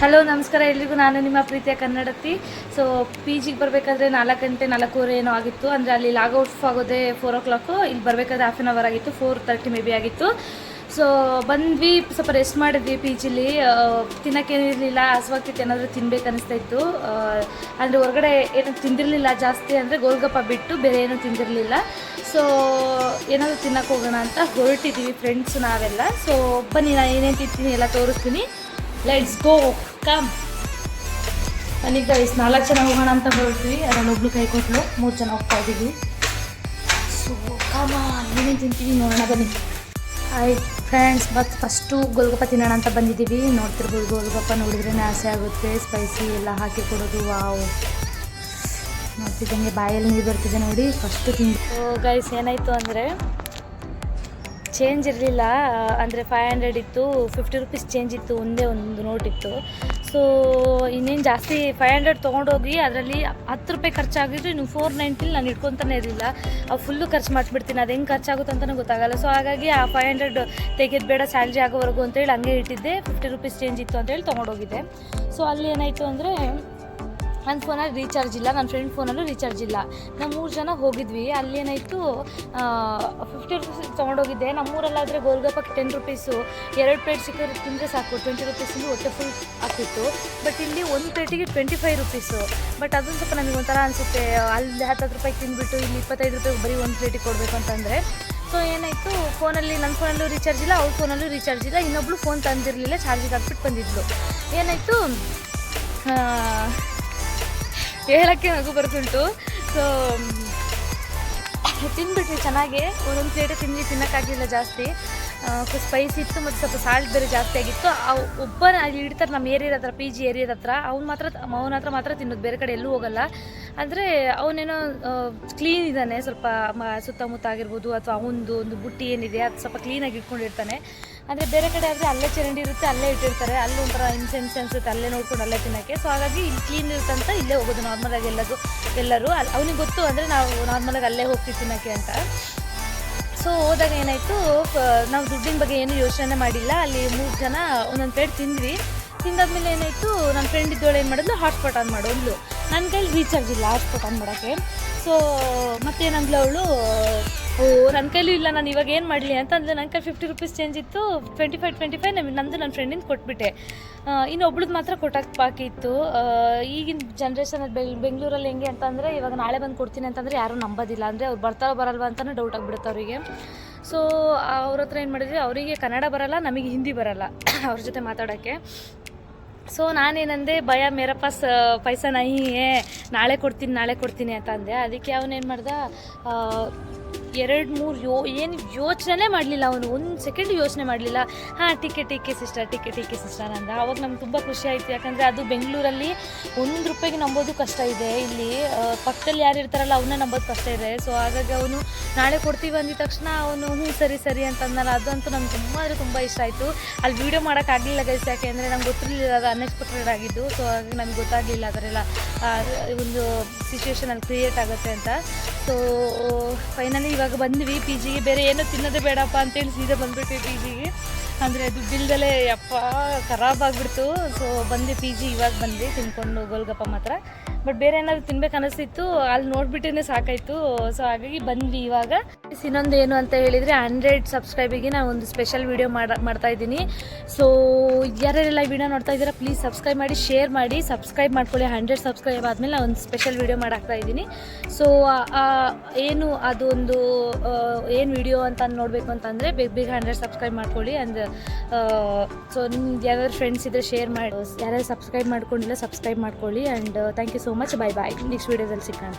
Hello ನಮಸ್ಕಾರ. ಎಲ್ರಿಗೂ ನಾನು ನಿಮ್ಮ ಪ್ರೀತಿಯ ಕನ್ನಡತಿ. ಸೊ ಪಿ ಜಿಗೆ ಬರಬೇಕಾದ್ರೆ ನಾಲ್ಕು ಗಂಟೆ, ನಾಲ್ಕೂವರೆ ಏನೋ ಆಗಿತ್ತು. ಅಂದರೆ ಅಲ್ಲಿ ಲಾಗ್ ಔಟ್ ಆಗೋದೇ ಫೋರ್ ಓ ಕ್ಲಾಕು ಇಲ್ಲಿ ಬರಬೇಕಾದ್ರೆ ಹಾಫ್ ಆನ್ ಅವರ್ ಆಗಿತ್ತು. ಫೋರ್ ತರ್ಟಿ ಮೇ ಬಿ ಆಗಿತ್ತು. ಸೊ ಬಂದ್ವಿ. ಸ್ವಲ್ಪ ರೆಸ್ಟ್ ಮಾಡಿದ್ವಿ ಪಿ ಜಿಲಿ ತಿನ್ನೋಕ್ಕೇನಿರಲಿಲ್ಲ ಹಸುವಾಗ್ತಿತ್ತು ಏನಾದರೂ ತಿನ್ಬೇಕು ಅನಿಸ್ತಾ ಇತ್ತು. ಅಂದರೆ ಹೊರಗಡೆ ಏನು ತಿಂದಿರಲಿಲ್ಲ ಜಾಸ್ತಿ. ಅಂದರೆ ಗೋಲ್ಗಪ್ಪ ಬಿಟ್ಟು ಬೇರೆ ಏನೂ ತಿಂದಿರಲಿಲ್ಲ. ಸೊ ಏನಾದರೂ ತಿನ್ನಕ್ಕೆ ಹೋಗೋಣ ಅಂತ ಹೊರಟಿದ್ದೀವಿ ಫ್ರೆಂಡ್ಸ್ ನಾವೆಲ್ಲ. ಸೊ ಬನ್ನಿ, ನಾನು ಏನೇನು ತಿಂತೀನಿ ಎಲ್ಲ ತೋರಿಸ್ತೀನಿ. ಲೆಟ್ಸ್ ಗೋ ಕಮ್ ನನಗೆ ಗೈಸ್ ನಾಲ್ಕು ಜನ ಹೋಗೋಣ ಅಂತ ಹೋಗ್ತೀವಿ ಅದರಲ್ಲಿ ಒಬ್ಳು ಕೈ ಕೊಟ್ಟಲು ಮೂರು ಜನ ಹೋಗ್ತಾ ಇದ್ದೀವಿ. ಸೊ ಕಮ ಏನೇನು ತಿಂತೀವಿ ನೋಡೋಣ ಬನ್ನಿ. ಹಾಯ್ ಫ್ರೆಂಡ್ಸ್ ಮತ್ತು ಫಸ್ಟು ಗೋಲ್ಗಪ್ಪ ತಿನ್ನೋಣ ಅಂತ ಬಂದಿದ್ದೀವಿ. ನೋಡ್ತಿರ್ಬೋದು ಗೋಲ್ಗಪ್ಪ ನೋಡಿದ್ರೆ ಆಸೆ ಆಗುತ್ತೆ. ಸ್ಪೈಸಿ ಎಲ್ಲ ಹಾಕಿ ಕೊಡೋದು ವಾವ್ ನೋಡ್ತಿದ್ದಂಗೆ ಬಾಯಲ್ಲಿ ನೀರು ಬರ್ತಿದೆ ನೋಡಿ. ಫಸ್ಟು ತಿಂದು ಗೈಸ್ ಏನಾಯಿತು ಅಂದರೆ ಚೇಂಜ್ ಇರಲಿಲ್ಲ ಅಂದರೆ ಫೈವ್ ಹಂಡ್ರೆಡ್ ಇತ್ತು ಫಿಫ್ಟಿ ರುಪೀಸ್ ಚೇಂಜ್ ಇತ್ತು, ಒಂದೇ ಒಂದು ನೋಟ್ ಇತ್ತು. ಸೊ ಇನ್ನೇನು ಜಾಸ್ತಿ ಫೈವ್ ಹಂಡ್ರೆಡ್ ತೊಗೊಂಡೋಗಿ ಅದರಲ್ಲಿ ಹತ್ತು ರೂಪಾಯಿ ಖರ್ಚಾಗಿದ್ರು ಇನ್ನು ಫೋರ್ ನೈಂಟಿಲಿ ನಾನು ಇಟ್ಕೊತಾನೆ ಇರಲಿಲ್ಲ. ಆ ಫುಲ್ಲು ಖರ್ಚು ಮಾಡಿಬಿಡ್ತೀನಿ, ಅದು ಹೆಂಗೆ ಖರ್ಚಾಗುತ್ತೆ ಅಂತಲೂ ಗೊತ್ತಾಗಲ್ಲ. ಸೊ ಹಾಗಾಗಿ ಆ ಫೈವ್ ಹಂಡ್ರೆಡ್ ತೆಗೆದು ಬೇಡ ಸ್ಯಾಲ್ರಿ ಆಗೋವರೆಗೂ ಅಂತೇಳಿ ಹಂಗೆ ಇಟ್ಟಿದ್ದೆ ಫಿಫ್ಟಿ ರುಪೀಸ್ ಚೇಂಜ್ ಇತ್ತು ಅಂತೇಳಿ ತೊಗೊಂಡೋಗಿದ್ದೆ ಸೊ ಅಲ್ಲಿ ಏನಾಯಿತು ಅಂದರೆ ನನ್ನ ಫೋನಲ್ಲಿ ರೀಚಾರ್ಜ್ ಇಲ್ಲ, ನನ್ನ ಫ್ರೆಂಡ್ ಫೋನಲ್ಲೂ ರೀಚಾರ್ಜ್ ಇಲ್ಲ. ನಾವು ಮೂರು ಜನ ಹೋಗಿದ್ವಿ ಅಲ್ಲೇನಾಯಿತು ಫಿಫ್ಟಿ ರುಪೀಸ್ ತೊಗೊಂಡೋಗಿದ್ದೆ. ನಮ್ಮೂರಲ್ಲಾದರೆ ಗೋಲ್ಗಪ್ಪಕ್ಕೆ ಟೆನ್ ರುಪೀಸು ಎರಡು ಪ್ಲೇಟ್ ಸಿಕ್ಕಿದ್ರೆ ತಿಂದರೆ ಸಾಕು ಟ್ವೆಂಟಿ ರುಪೀಸಿಂದ ಹೊಟ್ಟೆ ಫುಲ್ ಆಗ್ತಿತ್ತು. ಬಟ್ ಇಲ್ಲಿ ಒಂದು ಪ್ಲೇಟಿಗೆ ಟ್ವೆಂಟಿ ಫೈವ್ ರುಪೀಸು ಬಟ್ ಅದೊಂದು ಸ್ವಲ್ಪ ನಮಗೆ ಒಂಥರ ಅನಿಸುತ್ತೆ, ಅಲ್ಲಿ ಹತ್ತತ್ತು ರೂಪಾಯಿ ತಿಂದುಬಿಟ್ಟು ಇಲ್ಲಿ ಇಪ್ಪತ್ತೈದು ರೂಪಾಯಿಗೆ ಬರೀ ಒಂದು ಪ್ಲೇಟಿಗೆ ಕೊಡಬೇಕು ಅಂತಂದರೆ. ಸೊ ಏನಾಯಿತು, ಫೋನಲ್ಲಿ ನನ್ನ ಫೋನಲ್ಲೂ ರೀಚಾರ್ಜ್ ಇಲ್ಲ, ಅವ್ರ ಫೋನಲ್ಲೂ ರೀಚಾರ್ಜ್ ಇಲ್ಲ, ಇನ್ನೊಬ್ಳು ಫೋನ್ ತಂದಿರಲಿಲ್ಲ ಚಾರ್ಜಿಗೆ ಹಾಕ್ಬಿಟ್ಟು ಬಂದಿದ್ಲು. ಏನಾಯಿತು ಹೇಳೋಕ್ಕೆ ನಗು ಬರ್ತುಂಟು ಸೊ ತಿಂದ್ಬಿಟ್ವಿ ಚೆನ್ನಾಗಿ. ಒಂದೊಂದು ಪ್ಲೇಟ್ ತಿಂದು ತಿನ್ನೋಕ್ಕಾಗಲಿಲ್ಲ ಜಾಸ್ತಿ. ಸ್ಪೈಸ್ ಇತ್ತು ಮತ್ತು ಸ್ವಲ್ಪ ಸಾಲ್ಟ್ ಬೇರೆ ಜಾಸ್ತಿ ಆಗಿತ್ತು. ಆ ಒಬ್ಬ ಅಲ್ಲಿ ಇಡ್ತಾರೆ ನಮ್ಮ ಏರಿಯಾದ ಹತ್ರ ಪಿ ಜಿ ಏರಿಯಾದ ಹತ್ರ. ಅವ್ನು ಮಾತ್ರ ಅವನ ಹತ್ರ ಮಾತ್ರ ತಿನ್ನೋದು, ಬೇರೆ ಕಡೆ ಎಲ್ಲೂ ಹೋಗಲ್ಲ. ಅಂದರೆ ಅವನೇನೋ ಕ್ಲೀನ್ ಇದ್ದಾನೆ. ಸ್ವಲ್ಪ ಸುತ್ತಮುತ್ತ ಆಗಿರ್ಬೋದು, ಅಥವಾ ಅವನದು ಒಂದು ಬುಟ್ಟಿ ಏನಿದೆ, ಅದು ಸ್ವಲ್ಪ ಕ್ಲೀನಾಗಿ ಇಟ್ಕೊಂಡಿರ್ತಾನೆ. ಅಂದರೆ ಬೇರೆ ಕಡೆ ಆದರೆ ಅಲ್ಲೇ ಚರಂಡಿ ಇರುತ್ತೆ, ಅಲ್ಲೇ ಇಟ್ಟಿರ್ತಾರೆ. ಅಲ್ಲಿ ಒಂಥರ ಇನ್ಸೆನ್ಸ್ ಅನ್ಸುತ್ತೆ, ಅಲ್ಲೇ ನೋಡ್ಕೊಂಡು ಅಲ್ಲೇ ತಿನ್ನೋಕ್ಕೆ ಸೊ ಹಾಗಾಗಿ ಇಲ್ಲಿ ಕ್ಲೀನ್ ಇರುತ್ತಂತ ಇಲ್ಲೇ ಹೋಗೋದು ನಾರ್ಮಲಾಗಿ ಎಲ್ಲದು, ಎಲ್ಲರೂ. ಅಲ್ಲಿ ಅವನಿಗೆ ಗೊತ್ತು ಅಂದರೆ ನಾವು ನಾರ್ಮಲಾಗಿ ಅಲ್ಲೇ ಹೋಗ್ತೀವಿ ತಿನ್ನೋಕ್ಕೆ ಅಂತ. ಸೊ ಹೋದಾಗ ಏನಾಯಿತು ನಾವು ದುಡ್ಡಿನ ಬಗ್ಗೆ ಏನು ಯೋಚನೆ ಮಾಡಿಲ್ಲ. ಅಲ್ಲಿ ಮೂರು ಜನ ಒಂದೊಂದು ಪ್ಲೇಟ್ ತಿಂದ್ವಿ. ತಿಂದಾದ್ಮೇಲೆ ಏನಾಯಿತು ನನ್ನ ಫ್ರೆಂಡ್ ಇದ್ದೋಳು ಏನು ಮಾಡಿದ್ಲು ಹಾಟ್ಸ್ಪಾಟ್ ಆನ್ ಮಾಡೋದ್ಲು ನನ್ನ ಕೈಲಿ ರೀಚಾರ್ಜ್ ಇಲ್ಲ ಅಷ್ಟು ಮಾಡೋಕ್ಕೆ. ಸೊ ಮತ್ತೇನಂದ್ಲು ಅವಳು ನನ್ನ ಕೈಲೂ ಇಲ್ಲ, ನಾನು ಇವಾಗ ಏನು ಮಾಡಲಿ? ಅಂತಂದ್ರೆ ನನ್ನ ಕೈ ಫಿಫ್ಟಿ ರುಪೀಸ್ ಚೇಂಜ್ ಇತ್ತು ಟ್ವೆಂಟಿ ಫೈವ್ ಟ್ವೆಂಟಿ ಫೈವ್ ನಂದು ನನ್ನ ಫ್ರೆಂಡಿಂದ ಕೊಟ್ಬಿಟ್ಟೆ. ಇನ್ನು ಒಬ್ಳದ್ದು ಮಾತ್ರ ಕೊಟ್ಟಕ್ಕೆ ಬಾಕಿ ಇತ್ತು. ಈಗಿನ ಬೆಂಗ್ ಬೆಂಗಳೂರಲ್ಲಿ ಹೆಂಗೆ ಅಂತಂದರೆ, ಇವಾಗ ನಾಳೆ ಬಂದು ಕೊಡ್ತೀನಿ ಅಂತಂದರೆ ಯಾರೂ ನಂಬೋದಿಲ್ಲ. ಅಂದರೆ ಅವ್ರು ಬರ್ತಾರೋ ಬರಲ್ವಾ ಅಂತಲೂ ಡೌಟ್ ಆಗಿಬಿಡುತ್ತೆ ಅವರಿಗೆ. ಸೊ ಅವ್ರ ಹತ್ರ ಏನು ಮಾಡಿದ್ವಿ, ಅವರಿಗೆ ಕನ್ನಡ ಬರಲ್ಲ, ನಮಗೆ ಹಿಂದಿ ಬರಲ್ಲ, ಅವ್ರ ಜೊತೆ ಮಾತಾಡೋಕ್ಕೆ. ಸೊ ನಾನೇನಂದೆ, ಭಯ, ಮೇರಪ್ಪ, ಸ, ಪೈಸಾ ನಹಿ ಹೇ ನಾಳೆ ಕೊಡ್ತೀನಿ ನಾಳೆ ಕೊಡ್ತೀನಿ ಅಂತ ಅಂದೆ. ಅದಕ್ಕೆ ಅವನೇನು ಮಾಡ್ದ ಎರಡು ಮೂರು ಯೋ, ಏನು ಯೋಚನೆ ಮಾಡಲಿಲ್ಲ ಅವನು. ಒಂದು ಸೆಕೆಂಡ್ ಯೋಚನೆ ಮಾಡಲಿಲ್ಲ. ಹಾಂ ticket TK sister ticket TK sister ಅಂದ. ಅವಾಗ ನಮ್ಗೆ ತುಂಬ ಖುಷಿ ಆಯಿತು. ಯಾಕಂದರೆ ಅದು ಬೆಂಗಳೂರಲ್ಲಿ ಒಂದು ರೂಪಾಯಿಗೆ ನಂಬೋದು ಕಷ್ಟ ಇದೆ. ಇಲ್ಲಿ ಪಕ್ಕದಲ್ಲಿ ಯಾರು ಇರ್ತಾರಲ್ಲ ಅವನ್ನ ನಂಬೋದು ಕಷ್ಟ ಇದೆ. ಸೊ ಹಾಗಾಗಿ ಅವನು ನಾಳೆ ಕೊಡ್ತೀವಿ ಅಂದಿದ ತಕ್ಷಣ ಅವನು, ಹ್ಞೂ, ಸರಿ ಸರಿ ಅಂತ ಅಂದಲ್ಲ ಅದಂತೂ ನಮ್ಗೆ ತುಂಬ ಅಂದರೆ ತುಂಬ ಇಷ್ಟ ಆಯಿತು. ಅಲ್ಲಿ ವೀಡಿಯೋ ಮಾಡೋಕ್ಕಾಗಲಿಲ್ಲ ಗೈಸ್ ಯಾಕೆ ಅಂದರೆ ನಮ್ಗೆ ಗೊತ್ತಿರಲಿಲ್ಲ ಅದು ಅನ್ಎಕ್ಸ್ಪೆಕ್ಟೆಡ್ ಆಗಿದ್ದು. ಸೊ ಹಾಗಾಗಿ ನಮ್ಗೆ ಗೊತ್ತಾಗಲಿಲ್ಲ ಅದರೆಲ್ಲ ಒಂದು ಸಿಚುವೇಶನ್ ಅಲ್ಲಿ ಕ್ರಿಯೇಟ್ ಆಗುತ್ತೆ ಅಂತ. ಸೊ ಫೈನಲಿ ಇವಾಗ ಬಂದ್ವಿ. ಪಿ ಜಿಗೆ ಬೇರೆ ಏನೂ ತಿನ್ನೋದೇ ಬೇಡಪ್ಪ ಅಂತೇಳಿ ಸೀದಾ ಬಂದ್ಬಿಟ್ವಿ ಪಿ ಜಿಗೆ ಅಂದರೆ ದುಡ್ಡಿಲ್ದಲೇ ಅಪ್ಪ ಖರಾಬ್ ಆಗಿಬಿಡ್ತು. ಸೊ ಬಂದೆ ಪಿ ಜಿ ಇವಾಗ ಬಂದ್ವಿ ತಿನ್ಕೊಂಡು ಗೋಲ್ಗಪ್ಪ ಮಾತ್ರ. ಬಟ್ ಬೇರೆ ಏನಾದ್ರು ತಿನ್ಬೇಕು ಅನಿಸ್ತಿತ್ತು, ಅಲ್ಲಿ ನೋಡ್ಬಿಟ್ಟೇ ಸಾಕಾಯ್ತು. ಸೊ ಹಾಗಾಗಿ ಬಂದ್ವಿ ಇವಾಗ. ಇನ್ನೊಂದು ಏನು ಅಂತ ಹೇಳಿದರೆ, ಹಂಡ್ರೆಡ್ ಸಬ್ಸ್ಕ್ರೈಬಿಗೆ ನಾನು ಒಂದು ಸ್ಪೆಷಲ್ ವೀಡಿಯೋ ಮಾಡ, ಮಾಡ್ತಾ ಇದ್ದೀನಿ. ಸೊ ಯಾರ್ಯಾರೆಲ್ಲ ವಿಡಿಯೋ ನೋಡ್ತಾ ಇದ್ದೀರಾ ಪ್ಲೀಸ್ ಸಬ್ಸ್ಕ್ರೈಬ್ ಮಾಡಿ ಶೇರ್ ಮಾಡಿ ಸಬ್ಸ್ಕ್ರೈಬ್ ಮಾಡ್ಕೊಳ್ಳಿ. ಹಂಡ್ರೆಡ್ ಸಬ್ಸ್ಕ್ರೈಬ್ ಆದಮೇಲೆ ನಾನು ಒಂದು ಸ್ಪೆಷಲ್ ವಿಡಿಯೋ ಮಾಡಾಕ್ತಾ ಇದ್ದೀನಿ. ಸೊ ಏನು ಅದೊಂದು ಏನು ವಿಡಿಯೋ ಅಂತ ನೋಡಬೇಕು ಅಂತಂದರೆ, ಬೇಗ ಬೇಗ ಹಂಡ್ರೆಡ್ ಸಬ್ಸ್ಕ್ರೈಬ್ ಮಾಡ್ಕೊಳ್ಳಿ ಅಂಡ್ ಸೊ ನಿಮ್ಗೆ ಯಾವ್ಯಾರು ಫ್ರೆಂಡ್ಸ್ ಇದ್ದರೆ ಶೇರ್ ಮಾಡಿ. ಯಾರ್ಯಾರು ಸಬ್ಸ್ಕ್ರೈಬ್ ಮಾಡ್ಕೊಂಡಿಲ್ಲ ಸಬ್ಸ್ಕ್ರೈಬ್ ಮಾಡ್ಕೊಳ್ಳಿ. And thank you so much bye bye next ವೀಡಿಯೋದಲ್ಲಿ ಸಿಗೋಣ